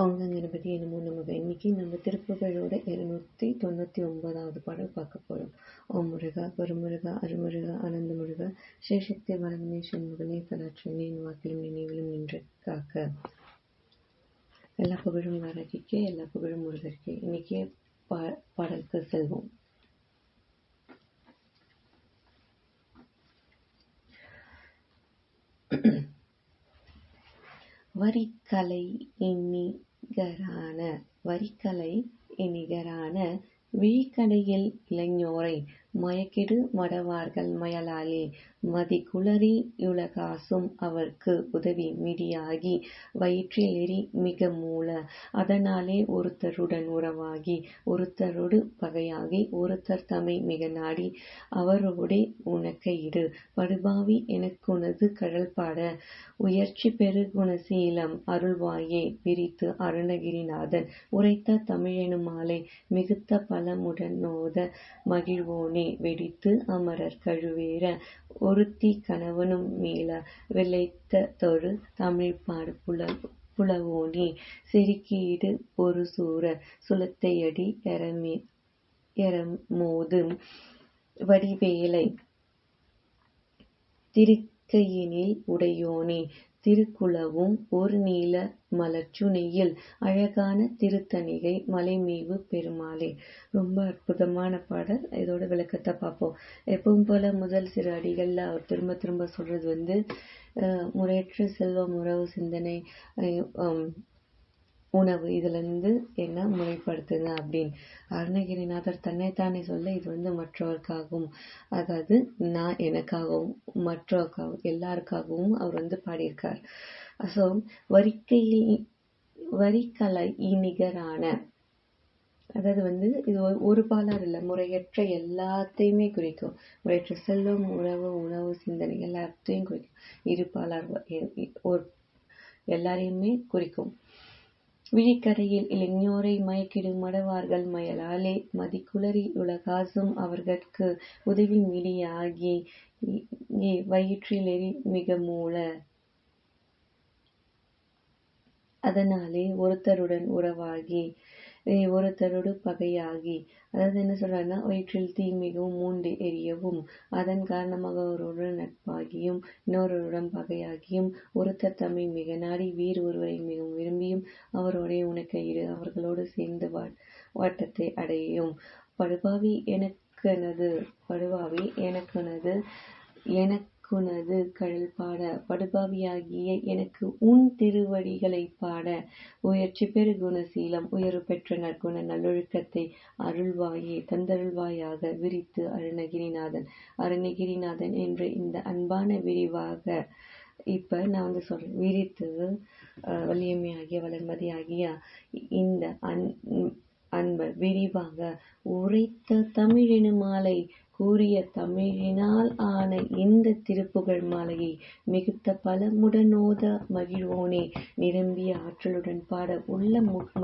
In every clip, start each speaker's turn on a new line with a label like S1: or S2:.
S1: அவங்க என்பது என்னமோ நம்ம இன்னைக்கு நம்ம திருப்புகளோட இருநூத்தி தொண்ணூத்தி ஒன்பதாவது பாடல் பார்க்க போறோம். ஓம் முருகா குருமுருகா அருமுருகா ஆனந்த முருகா ஸ்ரீசக்தி வளர்மே சண்முகனே பலாற்றமே என் வாக்கிலும் நினைவிலும் நின்று காக்க. எல்லா புகழும் வாராகிக்கு எல்லா புகழும் முருகருக்கு. இன்னைக்கு பா பாடலுக்கு செல்வோம். வரிக்கலை எண்ணிகரான வரிக்கலை எண்ணிகரான விழிக்கடையில் இளைஞரை மயக்கிடு மடவார்கள் மயலாலே மதிகுளறி யுலகாசும் அவர்க்கு உதவி மிடியாகி வயிற்றில் எரி மிக மூல. அதனாலே ஒருத்தருடன் உறவாகி ஒருத்தரோடு பகையாகி ஒருத்தர் தமை மிக நாடி அவரோடே உனக்கை இடு. படுபாவி எனக்குனது கழல் பாட உயர்ச்சி பெருகுணசீலம் அருள்வாயே விரித்து அருணகிரிநாதன். உரைத்த தமிழெனும் மாலை மிகுத்த பலமுடனோத மகிழ்வோனே வெடித்து அமரர் கழுவேற. ஒருத்தி கணவனும் மீள விளைத்த தொழு தமிழ்பாடு புல புலவோனே. செருக்கீடு ஒரு சூர சுலத்தையடி எரமே எரமோது வடிவேலை. திருக்கையினில் உடையோனே. திருக்குளவும் ஒரு நீல மலர்ச்சுனையில் அழகான திருத்தணிகை மலைமீவு பெருமாளே. ரொம்ப அற்புதமான பாடல். இதோட விளக்கத்தை பார்ப்போம். எப்பவும் போல முதல் சிறு அடிகள்ல அவர் திரும்ப திரும்ப சொல்றது வந்து முறையற்ற செல்வம் உறவு சிந்தனை உணவு. இதுலேருந்து என்ன முறைப்படுத்துங்க அப்படின்னு. அருணகிரிநாதர் தன்னைத்தானே சொல்ல இது வந்து மற்றவருக்காகவும் அதாவது நான் எனக்காகவும் மற்றவர்க்காகவும் எல்லாருக்காகவும் அவர் வந்து பாடியிருக்கார். ஸோ வரிக்கையில் வரிக்கலை நிகரான அதாவது வந்து இது ஒரு பாலார் இல்லை முறையற்ற எல்லாத்தையுமே குறிக்கும். முறையற்ற செல்வம் உணவு உணவு சிந்தனை எல்லாத்தையும் குறிக்கும். இரு பாலார் ஒரு எல்லாரையுமே குறிக்கும். விழிக்கரையில் இளைஞரை மயக்கிடும் மடவார்கள் மயலாலே மதிக்குளறி உலகாசும் அவர்கட்கு உதவி மிடியாகி வயிற்றிலெறி மிக மூல அதனாலே ஒருத்தருடன் உறவாகி ஒருத்தரோடு பகையாகி அதாவது என்ன சொல்றாருன்னா வயிற்றில் தீ மிகவும் மூண்டு எரியவும் அதன் காரணமாக ஒருவருடன் நட்பாகியும் இன்னொருவருடன் பகையாகியும் ஒருத்தர் தம்மை மிக நாடி வீர் ஒருவரை மிகவும் விரும்பியும் அவரோடே உனக்கு இரு அவர்களோடு சேர்ந்து வாட்டத்தை அடையும் படுபாவி எனக்கெனது படுபாவி எனக்கெனது எனக்கு உனது கடல் பாட படுபாவியாகிய எனக்கு உன் திருவடிகளை பாட. உயர்ச்சி பெரு குணசீலம் உயர்வு பெற்ற நற்குண நல்லொழுக்கத்தை அருள்வாயே. தந்தருள்வாயாக விரித்து அருணகிரிநாதன். அருணகிரிநாதன் என்று இந்த அன்பான விரிவாக இப்ப நான் வந்து சொல்றேன். விரித்து வலியமையாகிய வளர்மதி ஆகிய இந்த அன் அன்பர் விரிவாக உரைத்த தமிழெனும் கூறிய தமிழினால் ஆன இந்த திருப்புகழ் மாலையை மிகுத்த பலமுடனோத மகிழ்வோனே. நிரம்பிய ஆற்றலுடன் பாட உள்ள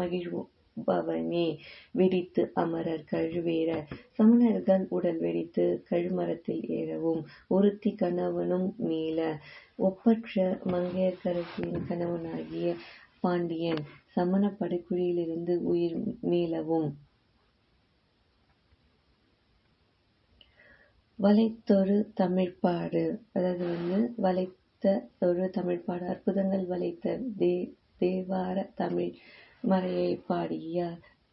S1: மகிழ்வோ பவனே வெடித்து அமரர் கழுவேற சமணர்கள் உடல் வெடித்து கழுமரத்தில் ஏறவும் ஒருத்தி கணவனும் மீள. ஒப்பற்ற மங்கையர்கரசியின் கணவனாகிய பாண்டியன் சமண படுகுழியிலிருந்து உயிர் மீளவும். வளைத்தொரு தமிழ்பாடு அதாவது வந்து வளைத்த ஒரு தமிழ்பாடு அற்புதங்கள் வளைத்த தே தேவார தமிழ் மறையை பாடிய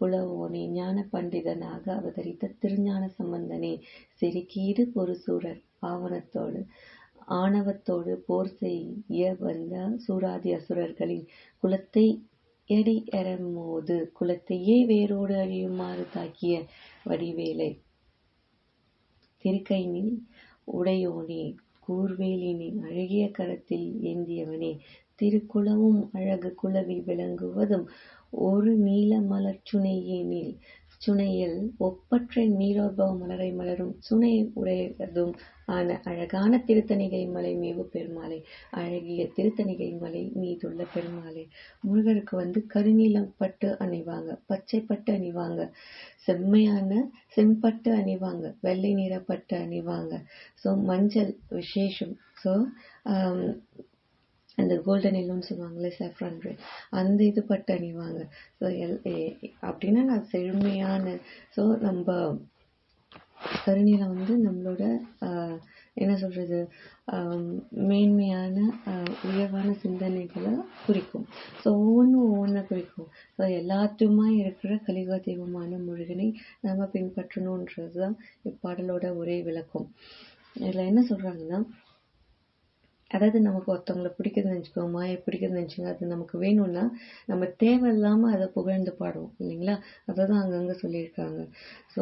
S1: புலவோனே ஞான பண்டிதனாக அவதரித்த திருஞான சம்பந்தனே செருக்கீடு பொறுசூரர் ஆவணத்தோடு ஆணவத்தோடு போர் செய்ய வந்த சூராதி அசுரர்களின் குலத்தை எடி எறமோது குலத்தையே வேரோடு அழியுமாறு தாக்கிய வடிவேலை. திருக்கையினில் உடையோனே கூர்வேலினை அழகிய கரத்தில் ஏந்தியவனே. திருக்குளமும் அழகு குலவி விளங்குவதும் ஒரு நீல மலர் சுனையேனில் சுனையில் ஒப்பற்ற நீரோத்பவ மலரை மலரும் சுனை உடையதும் ஆன அழகான திருத்தணிகை மலை மேவு பெருமாளை அழகிய திருத்தணிகை மலை மீதுள்ள பெருமாளை முருகருக்கு வந்து கருநீலம் பட்டு அணிவாங்க பச்சை பட்டு அணிவாங்க செம்மையான செம்பட்டு அணிவாங்க வெள்ளை நிறப்பட்டு அணிவாங்க. ஸோ மஞ்சள் விசேஷம். ஸோ um, அந்த கோல்டன் எல்லோன்னு சொல்லுவாங்களே saffron ரெட் அந்த இது பட்டு அணிவாங்க. ஸோ எல் அப்படின்னா நான் செழுமையான ஸோ நம்ம கருநீலம் வந்து நம்மளோட uh, என்ன சொல்கிறது மேன்மையான உயர்வான சிந்தனைகளை குறிக்கும். ஸோ ஒவ்வொன்றும் ஒவ்வொன்றை குறிக்கும். ஸோ எல்லாத்துமா இருக்கிற கலிக தெய்வமான முருகனை நம்ம பின்பற்றணுன்றது தான் இப்பாடலோட ஒரே விளக்கம். இதில் என்ன சொல்கிறாங்கன்னா அதாவது நமக்கு ஒருத்தவங்களை பிடிக்குதுன்னு நினச்சிக்கோ மாயை பிடிக்குதுன்னு நினச்சிங்க அது நமக்கு வேணும்னா நம்ம தேவையில்லாமல் அதை புகழ்ந்து பாடுவோம் இல்லைங்களா? அதை தான் அங்கங்கே சொல்லியிருக்காங்க. ஸோ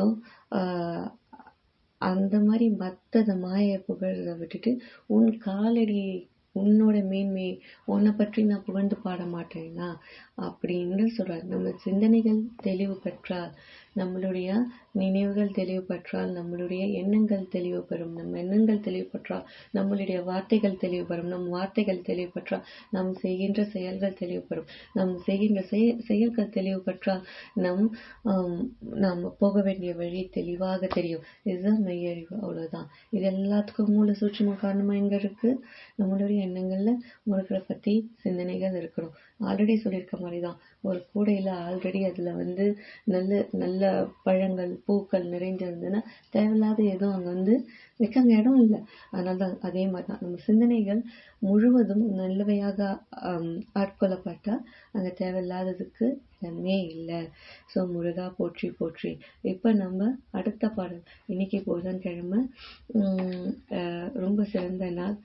S1: அந்த மாதிரி மற்றத மாயை புகழ்றத விட்டுட்டு உன் காலடி உன்னோட மேன்மை உன்னை பற்றி நான் புகழ்ந்து பாட மாட்டேனா? அப்படின்னு சொல்றாரு. நம்ம சிந்தனைகள் தெளிவு பெற்றால் நம்மளுடைய நினைவுகள் தெளிவுபற்றால் நம்மளுடைய எண்ணங்கள் தெளிவுபெறும். நம் எண்ணங்கள் தெளிவுபற்றால் நம்மளுடைய வார்த்தைகள் தெளிவுபெறும். நம் வார்த்தைகள் தெளிவுபற்றால் நாம் செய்கின்ற செயல்கள் தெளிவுபெறும். நாம் நம் செய்கின்ற செயல்கள் தெளிவு பெற்றால் நம் நாம் போக வேண்டிய வழி தெளிவாக தெரியும். இதுதான் மெய்யறிவு. அவ்வளவுதான். இது எல்லாத்துக்கும் மூல சூட்சம காரணமாக எங்கே இருக்கு? நம்மளுடைய எண்ணங்களில் முருகரை பற்றி சிந்தனைகள் இருக்கணும் ஆல்ரெடி சொல்லியிருக்க மாதிரி தான் ஒரு கூடையில் ஆல்ரெடி அதில் வந்து நல்ல நல்ல பழங்கள் பூக்கள் நிறைஞ்சிருந்ததுன்னா தேவையில்லாத எதுவும் அங்கே வந்து வைக்க இடம் இல்லை. அதனால தான் அதே மாதிரி தான் நம்ம சிந்தனைகள் முழுவதும் நல்லவையாக ஆட்கொள்ளப்பட்டால் அங்கே தேவையில்லாததுக்கு பிரச்சனையே இல்லை. ஸோ முருகா போற்றி போற்றி. இப்போ நம்ம அடுத்த பாடல். இன்னைக்கு புதன்கிழமை ரொம்ப சிறந்த நாள்.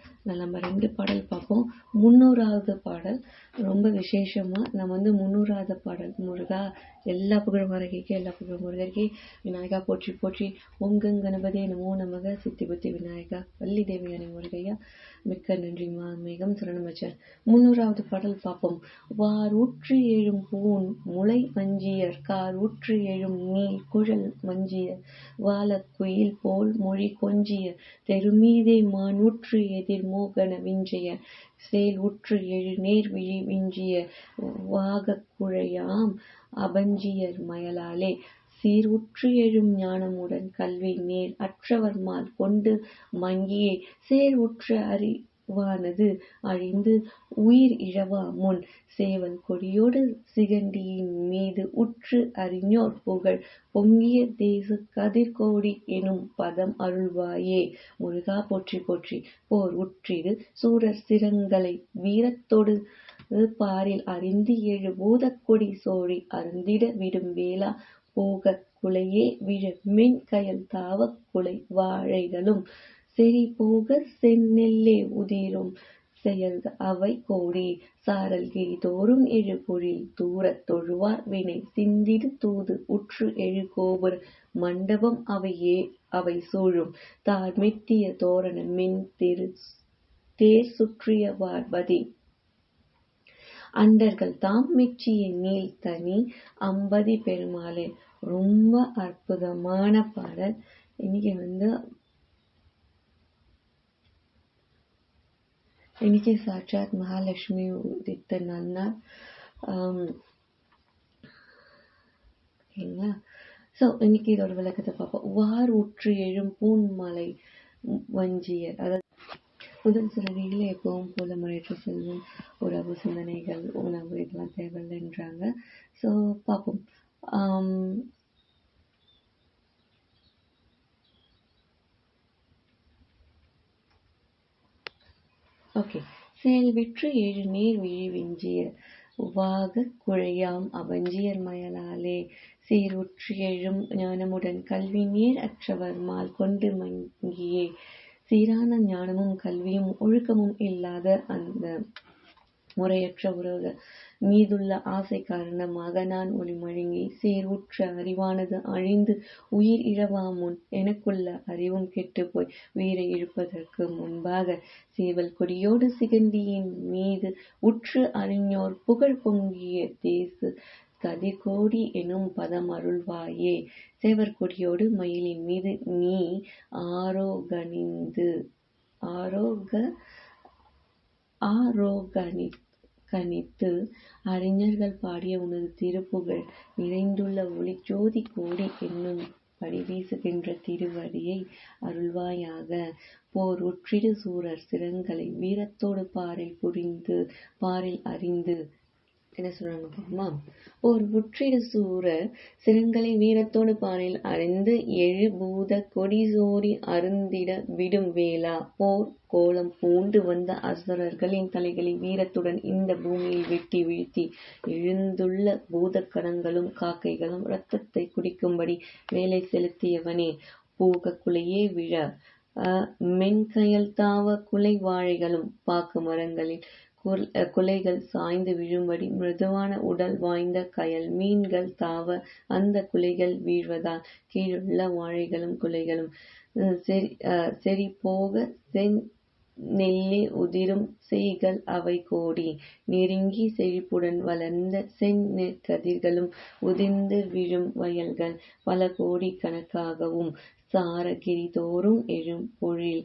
S1: நம்ம ரெண்டு பாடல் பார்ப்போம். முன்னூறாவது பாடல். ரொம்ப விசேஷமாக நம்ம வந்து முன்னூறாவது பாடல். முருகா எல்லா புகழும் மரகிக்கு எல்லா புகழும் முருகருக்கு விநாயகா போற்றி போற்றி. ஓம் கங் கணபதே நமோ நமக. சித்தி புத்தி விநாயகா. வள்ளி தேவியான முருகையா. மிக்க நன்றி மா மேகம் முன்னூறாவது பாடல் பார்ப்போம். வார் ஊற்று எழும் பூன் முளை மஞ்சியர் கார் ஊற்று எழும் நீல் குழல் மஞ்சியர் வாழக் குயில் போல் மொழி கொஞ்சிய தெருமீதே மானூற்று எதிர் மோகன விஞ்சிய சேல் உற்று எழு நேர் விழி விஞ்சிய வாகக் குழையாம் அபஞ்சியர் மயலாலே சீருற்று எழும் ஞானமுடன் கல்வி நேர் அற்றவர் மால் கொண்டு மங்கியே. சேர் அறிவானது அழிந்து உயிர் இழவா முன். சேவல் கொடியோடு சிகண்டியின் மீது உற்று அறிஞோர் புகழ். பொங்கிய தேச கதிர்கோடி எனும் பதம் அருள்வாயே. முருகா போற்றி போற்றி. போர் உற்றிடு சூரர் சிரங்களை வீரத்தொடு பாரில். அறிந்து எழு பூதக்கொடி சோழி அருந்திட விடும் வேளா போகக் குலையே விழ மின் கயல் தாவக் குலை வாழைகளும். செறி போக செந்நெல்லே உதிரும். செயல் அவை கோடி. சாரல் தோறும் எழு தூரத் தொழுவார் வினை சிந்திடு தூது உற்று எழு கோபுர மண்டபம் அவையே அவை சூழும். தார் மெத்திய தோரண மென் திரு தேர் சுற்றிய வார்பதி அண்டர்கள் தாம் மிச்சிய நீல் தனி அம்பதி பெருமாளே. ரொம்ப அற்புதமான பாடல். இன்னைக்கு வந்து இன்னைக்கு சாட்சாத் மகாலட்சுமி உதித்த நன்னார் ஆம், ஓகேங்களா ஸோ இன்னைக்கு இதோட விளக்கத்தை பார்ப்போம். வார் உற்று எழும் பூன்மலை வஞ்சியர். அதாவது புதன் சிறகையில் எப்பவும் போல முறையற்ற செல்வம் உறவு சிந்தனைகள் உணவு இதெல்லாம் தேவையில்லைன்றாங்க ஸோ பார்ப்போம். ஓகே செயல் விற்று ஏழு நீர் விழி விஞ்சிய உவாக குழையாம் அவஞ்சியர் மயலாலே. சீருற்று எழும் ஞானமுடன் கல்வி நீர் அற்றவர் மால் கொண்டு மங்கியே. சீரான ஞானமும் கல்வியும் ஒழுக்கமும் இல்லாத அந்த முறையற்ற உறவு மீதுள்ள ஆசை காரணமாக நான் ஒளிமழுங்கி சீருற்ற அறிவானது அழிந்து உயிர் இழவா முன் எனக்குள்ள அறிவும் கெட்டு போய் உயிரை இழுப்பதற்கு முன்பாக சேவல் கொடியோடு சிகண்டியின் மீது உற்று அறிஞோர் புகழ் பொங்கிய தேசு கதிர்கோடி எனும் பதம் அருள்வாயே சேவர்கொடியோடு மயிலின் மீது நீ ஆரோகணிந்து ஆரோக ஆரோகணி கணித்து அறிஞர்கள் பாடிய உனது திருப்புகழ் நிறைந்துள்ள ஒளிஜோதி கோடி என்னும் படிவீசுகின்ற திருவடியை அருள்வாயாக. போர் உற்றிடு சூரர் சிரங்களை வீரத்தோடு பாரில் புரிந்து பாரில் அறிந்து. என்ன சொல்றாங்க பாமா ஒரு முற்றிடு சூரர் சிரங்களை வீரத்தோடு பாரில் அறிந்து எழு பூத கொடி சோரி அருந்திட விடும் வேளா. போர் கோலம் பூண்டு வந்த அசுரர்களின் தலைகளை வீரத்துடன் இந்த பூமியில் வெட்டி வீழ்த்தி எழுந்துள்ள பூதக்கணங்களும் காக்கைகளும் இரத்தத்தை குடிக்கும்படி வேலை செலுத்தியவனே. பூக விழ மென்கயல் தாவ குலை வாழைகளும் பாக்கு மரங்களில் குலைகள் சாய்ந்து விழும்படி மிருதுவான உடல் வாய்ந்த கயல் மீன்கள் தாவ அந்த குலைகள் வீழ்வதால் கீழுள்ள வாழைகளும் குலைகளும். செறி போக நெல்லே உதிரும் செய்கள் அவை கோடி. நெருங்கி செழிப்புடன் வளர்ந்த செந்நெற் கதிர்களும் உதிர்ந்து விழும் வயல்கள் பல கோடி கணக்காகவும். சாரகிரி தோறும் எழும் பொழில்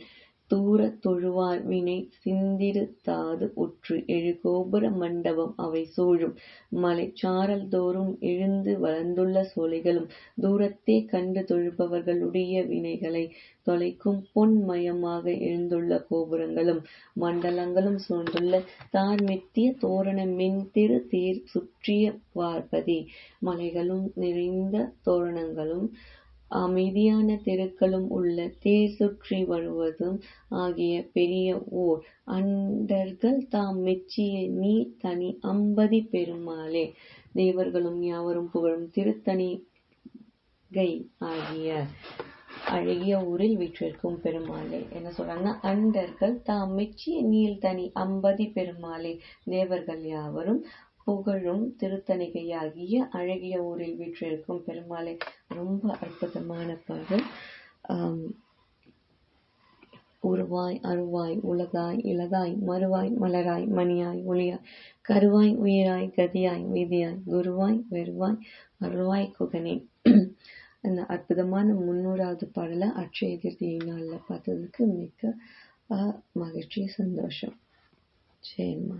S1: தூர தொழுவார் வினை சிந்திடு தாது உற்று. எழு கோபுர மண்டபம் அவை சூழும். மலைச்சாரல் தோறும் எழுந்து வளர்ந்துள்ள சோலைகளும். தூரத்தே கண்டு தொழுபவர்களுடைய வினைகளை தொலைக்கும் பொன்மயமாக எழுந்துள்ள கோபுரங்களும். மண்டலங்களும் சூழ்ந்துள்ள தார்மெத்திய தோரண மென்திரு தேர் சுற்றிய பார்ப்பதி. மலைகளும் நிறைந்த தோரணங்களும் அமைதியான தெருக்களும் உள்ள தேர் சுற்றி வருவதும் ஆகிய பெரிய ஓர் அண்டர்கள் தாம் மெச்சிய நீ தனி அம்பதி பெருமாளே. தேவர்களும் யாவரும் புகழும் திருத்தணிகை ஆகிய அழகிய ஊரில் வீற்றிருக்கும் பெருமாளே. என்ன சொல்றாங்கன்னா அண்டர்கள் தாம் மெச்சிய நீல் தனி அம்பதி பெருமாளே. தேவர்கள் யாவரும் புகழும் திருத்தணிகையாகிய அழகிய ஊரில் வீற்றிருக்கும் பெருமாளை ரொம்ப அற்புதமான பாடல். உருவாய் அருவாய் உலகாய் இலகாய் மறுவாய் மலராய் மணியாய் ஒளியாய் கருவாய் உயிராய் கதியாய் வீதியாய் குருவாய் வெறுவாய் அருள்வாய் குகனே. அந்த அற்புதமான முன்னூறாவது பாடலை அட்சய திருதியை நாளில் பார்த்ததுக்கு மிக்க மகிழ்ச்சி சந்தோஷம். சரிம்மா